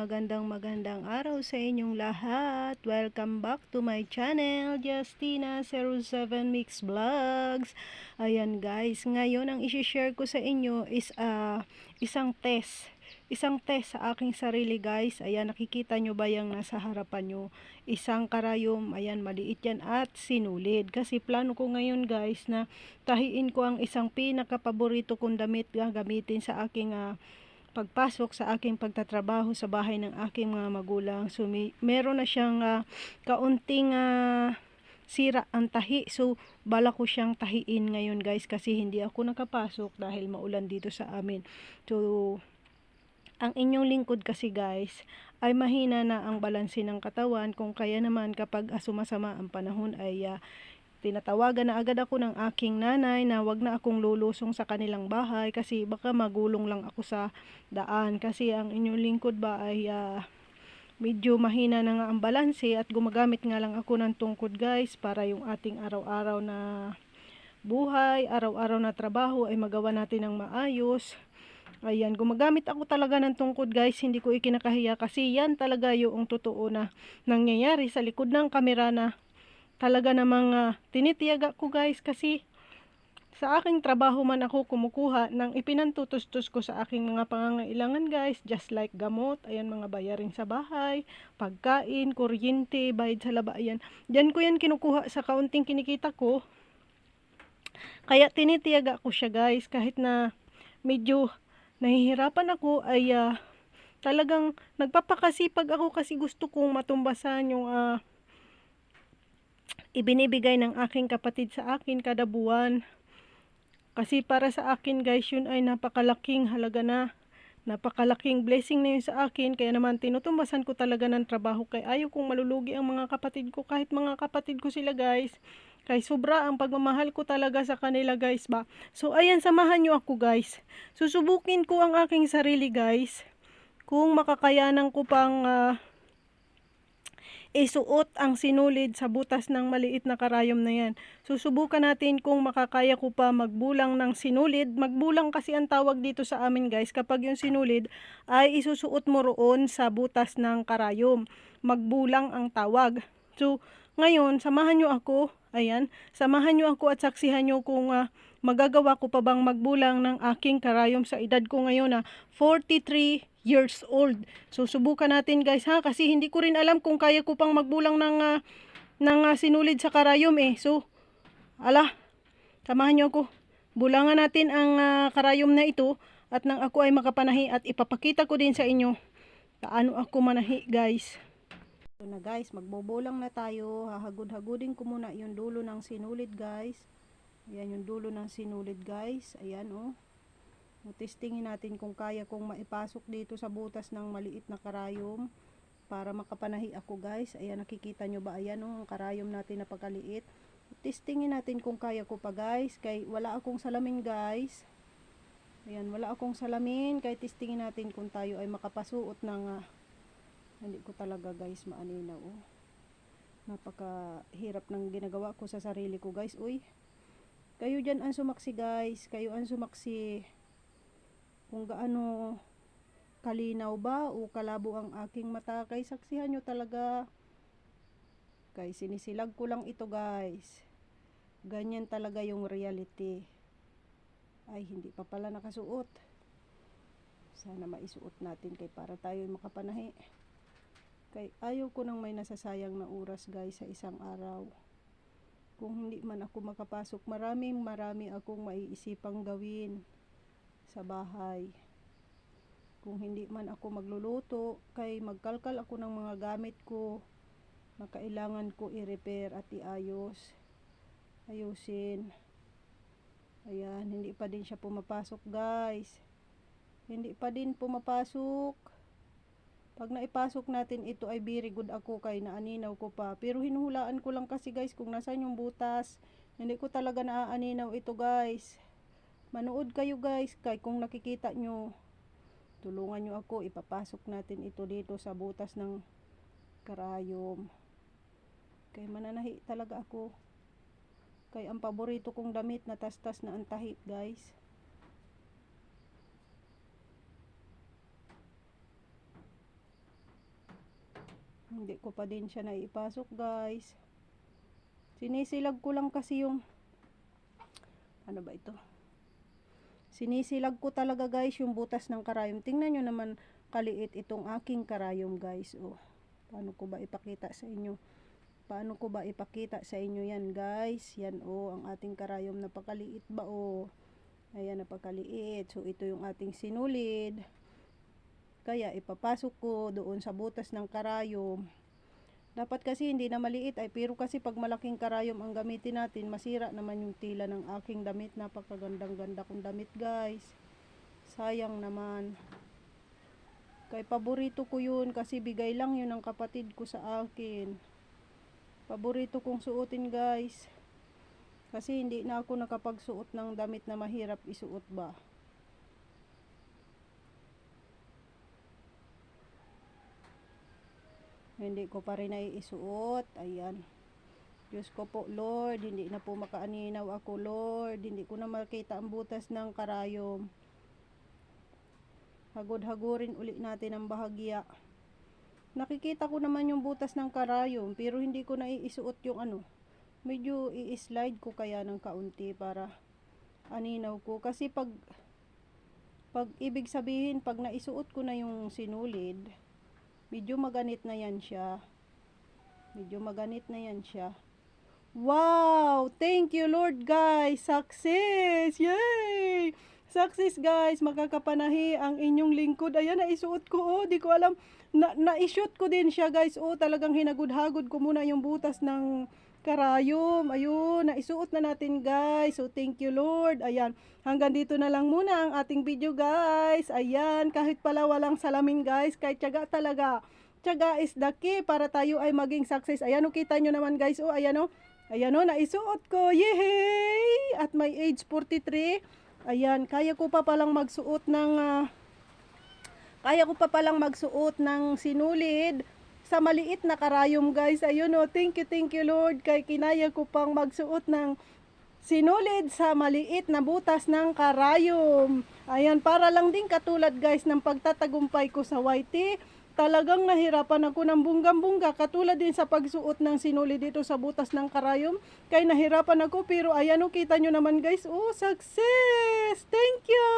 magandang magandang araw sa inyong lahat. Welcome back to my channel, Justina07 Mix Vlogs. Ayan guys, ngayon ang isi-share ko sa inyo is ah, isang test. Isang test sa aking sarili guys. Ayan, nakikita nyo ba yung nasa harapan nyo? Isang karayom, ayan, maliit yan at sinulid. Kasi plano ko ngayon guys na tahiin ko ang isang pinaka-paborito kong damit gagamitin sa aking ah, pagpasok sa aking pagtatrabaho sa bahay ng aking mga magulang. So, may, meron na siyang ah, kaunting ah, sira ang tahi. So, bala ko siyang tahiin ngayon guys kasi hindi ako nakapasok dahil maulan dito sa amin. So, ang inyong lingkod kasi guys ay mahina na ang balanse ng katawan kung kaya naman kapag ah, sumasama ang panahon ay ah, tinatawagan na agad ako ng aking nanay na wag na akong lulusong sa kanilang bahay kasi baka magulong lang ako sa daan kasi ang inyong lingkod ba ay ah, medyo mahina na nga ang balanse at gumagamit nga lang ako ng tungkod guys para yung ating araw-araw na buhay, araw-araw na trabaho ay magawa natin ng maayos. Ayan, gumagamit ako talaga ng tungkod guys, hindi ko ikinakahiya kasi yan talaga yung totoo na nangyayari sa likod ng kamera na talaga namang ah, tinitiyaga ko guys kasi sa aking trabaho man ako kumukuha ng ipinantutustos ko sa aking mga pangangailangan guys, just like gamot, ayan mga bayarin sa bahay, pagkain, kuryente, bayad sa laba, ayan. Diyan ko yan kinukuha sa kaunting kinikita ko. Kaya tinitiyaga ko siya guys kahit na medyo nahihirapan ako ay ah, talagang nagpapakasipag ako kasi gusto kong matumbasan yung ah, ibinibigay ng aking kapatid sa akin kada buwan. Kasi para sa akin guys, yun ay napakalaking halaga na. Napakalaking blessing na yun sa akin. Kaya naman tinutumbasan ko talaga ng trabaho. Kaya ayaw kong malulugi ang mga kapatid ko. Kahit mga kapatid ko sila guys. Kaya sobra ang pagmamahal ko talaga sa kanila guys ba. So ayan, samahan nyo ako guys. Susubukin ko ang aking sarili guys. Kung makakayanan ko pang... ah, isuot ang sinulid sa butas ng maliit na karayom na yan. Susubukan natin kung makakaya ko pa magbulang ng sinulid. Magbulang kasi ang tawag dito sa amin guys kapag yung sinulid ay isusuot mo roon sa butas ng karayom. Magbulang ang tawag. So, ngayon, samahan nyo ako. Ayan, samahan nyo ako at saksihan nyo kung ah, magagawa ko pa bang magbulang ng aking karayom sa edad ko ngayon na 43 years old. So subukan natin guys ha kasi hindi ko rin alam kung kaya ko pang magbulang ng ah, ng ah, sinulid sa karayom eh. So ala, samahan niyo ako. Bulangan natin ang ah, karayom na ito at nang ako ay makapanahi at ipapakita ko din sa inyo paano ako manahi guys. So na guys, magbobolang na tayo. Hahagod-hagodin ko muna yung dulo ng sinulid guys. Ayan yung dulo ng sinulid guys. Ayan oh. Testingin natin kung kaya kong maipasok dito sa butas ng maliit na karayom para makapanahi ako guys. Ayan nakikita nyo ba ayan oh, ang karayom natin na pagkaliit. Testingin natin kung kaya ko pa guys. Kay wala akong salamin guys. Ayan wala akong salamin. Kaya testingin natin kung tayo ay makapasuot ng ah, hindi ko talaga guys maaninaw oh. Napakahirap ng ginagawa ko sa sarili ko guys. Uy. Kayo dyan ang sumaksi guys. Kayo ang sumaksi kung gaano kalinaw ba o kalabo ang aking mata kay saksihan nyo talaga kay sinisilag ko lang ito guys ganyan talaga yung reality ay hindi pa pala nakasuot sana maisuot natin kay para tayo makapanahi kay ayaw ko nang may nasasayang na oras guys sa isang araw kung hindi man ako makapasok maraming marami akong maiisipang gawin sa bahay. Kung hindi man ako magluluto, kay magkalkal ako ng mga gamit ko na kailangan ko i-repair at iayos. Ayusin. Ayan, hindi pa din siya pumapasok guys. Hindi pa din pumapasok. Pag naipasok natin ito ay very good ako kay naaninaw ko pa. Pero hinuhulaan ko lang kasi guys kung nasan yung butas. Hindi ko talaga naaaninaw ito guys. Manood kayo guys, kay kung nakikita nyo, tulungan nyo ako, ipapasok natin ito dito sa butas ng karayom. Kay mananahi talaga ako. Kay ang paborito kong damit na tastas na antahi guys. Hindi ko pa din siya naipasok guys. Sinisilag ko lang kasi yung ano ba ito? Sinisilag ko talaga guys yung butas ng karayom. Tingnan nyo naman kaliit itong aking karayom guys. Oh, paano ko ba ipakita sa inyo? Paano ko ba ipakita sa inyo yan guys? Yan oh, ang ating karayom napakaliit ba oh. Ayan napakaliit. So ito yung ating sinulid. Kaya ipapasok ko doon sa butas ng karayom. Dapat kasi hindi na maliit ay pero kasi pag malaking karayom ang gamitin natin, masira naman yung tila ng aking damit. Napakagandang ganda kong damit guys. Sayang naman. Kay paborito ko yun kasi bigay lang yun ng kapatid ko sa akin. Paborito kong suotin guys. Kasi hindi na ako nakapagsuot ng damit na mahirap isuot ba. Hindi ko pa rin naiisuot. Ayan. Diyos ko po, Lord. Hindi na po makaaninaw ako, Lord. Hindi ko na makita ang butas ng karayom. Hagod-hagurin ulit natin ang bahagya. Nakikita ko naman yung butas ng karayom, pero hindi ko naiisuot yung ano. Medyo i-slide ko kaya ng kaunti para aninaw ko. Kasi pag, pag ibig sabihin, pag naisuot ko na yung sinulid, medyo maganit na yan siya. Medyo maganit na yan siya. Wow! Thank you Lord guys! Success! Yay! Success guys! Makakapanahi ang inyong lingkod. Ayan, naisuot ko oh. Di ko alam. Na, na-shoot ko din siya guys. Oh, talagang hinagod-hagod ko muna yung butas ng karayom. Ayun, naisuot na natin guys. So thank you Lord. Ayan, hanggang dito na lang muna ang ating video guys. Ayan, kahit pala walang salamin guys, kahit tiyaga talaga. Tiyaga is the key para tayo ay maging success. Ayan, oh, kita nyo naman guys. Oh, ayan oh. Ayan oh, naisuot ko. Yehey! At my age 43. Ayan, kaya ko pa palang magsuot ng... ah, kaya ko pa palang magsuot ng sinulid sa maliit na karayom guys. Ayun oh, thank you, thank you Lord. Kay kinaya ko pang magsuot ng sinulid sa maliit na butas ng karayom. Ayan, para lang din katulad guys ng pagtatagumpay ko sa YT. Talagang nahirapan ako ng bunggam-bungga katulad din sa pagsuot ng sinulid dito sa butas ng karayom. Kaya nahirapan ako pero ayan oh, kita nyo naman guys. Oh, success! Thank you!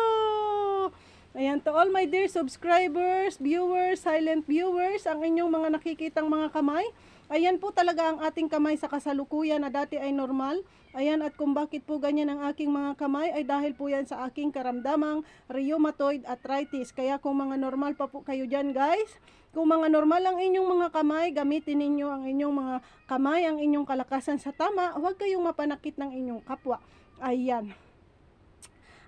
Ayan, to all my dear subscribers, viewers, silent viewers, ang inyong mga nakikitang mga kamay. Ayan po talaga ang ating kamay sa kasalukuyan na dati ay normal. Ayan, at kung bakit po ganyan ang aking mga kamay ay dahil po yan sa aking karamdamang rheumatoid arthritis. Kaya kung mga normal pa po kayo dyan guys, kung mga normal ang inyong mga kamay, gamitin ninyo ang inyong mga kamay, ang inyong kalakasan sa tama, huwag kayong mapanakit ng inyong kapwa. Ayan.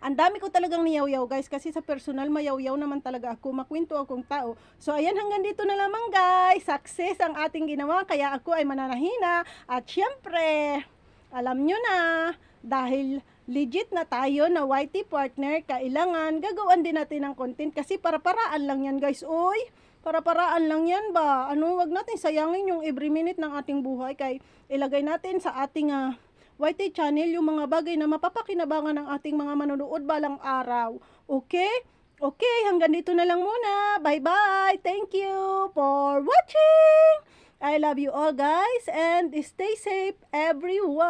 Ang dami ko talagang niyaw-yaw guys kasi sa personal mayaw-yaw naman talaga ako, makwento akong tao. So ayan hanggang dito na lamang guys. Success ang ating ginawa kaya ako ay mananahina at syempre, alam nyo na dahil legit na tayo na YT partner, kailangan gagawan din natin ng content kasi para-paraan lang yan guys. Oy, para-paraan lang yan ba? Ano, wag natin sayangin yung every minute ng ating buhay kay ilagay natin sa ating ah, YT channel yung mga bagay na mapapakinabangan ng ating mga manonood balang araw. Okay? Okay, hanggang dito na lang muna. Bye-bye. Thank you for watching. I love you all guys and stay safe everyone.